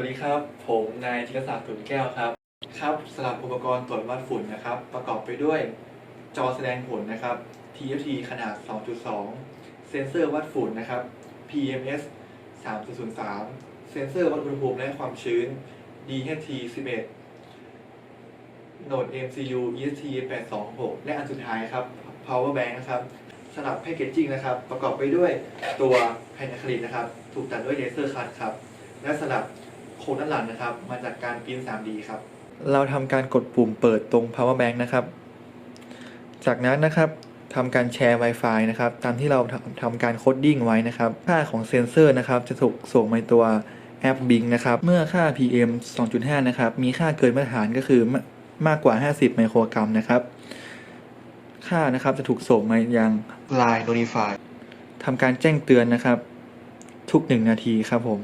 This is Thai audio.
วัสดีครับ ผมนายธีรศักดิ์ถุนแก้วครับ ครับสำหรับอุปกรณ์ตรวจวัดฝุ่นนะครับ ประกอบไปด้วยจอแสดงผลนะครับ TFT ขนาด 2.2 เซนเซอร์วัดฝุ่นนะครับ PMS 3.03 เซนเซอร์วัดอุณหภูมิและความชื้น DHT 11 โหนด MCU EST 826 และอันสุดท้ายครับ Power Bank นะครับสำหรับแพคเกจจิ้งนะครับ ประกอบไปด้วยตัวแผ่นอะคริลิกนะครับ ถูกตัดด้วยเลเซอร์คัตครับ และสลับ โครงด้านหลังนะครับ มาจากการพิมพ์ 3D ครับ เราทำการกดปุ่มเปิดตรง power bank นะครับ จากนั้นนะครับทำการแชร์ Wi-Fi นะครับ ตามที่เราทำทำการโคดดิ้งไว้นะครับ ค่าของเซนเซอร์นะครับ จะถูกส่งไปตัวแอป Bing นะครับ เมื่อค่า PM 2.5 นะครับ มีค่าเกินมาตรฐานก็คือมมากกว่า 50 ไมโครกรัมนะครับ ค่านะครับจะถูกส่งมายัง Line Notify ทำการแจ้งเตือนนะครับ ทุก 1 นาทีครับผม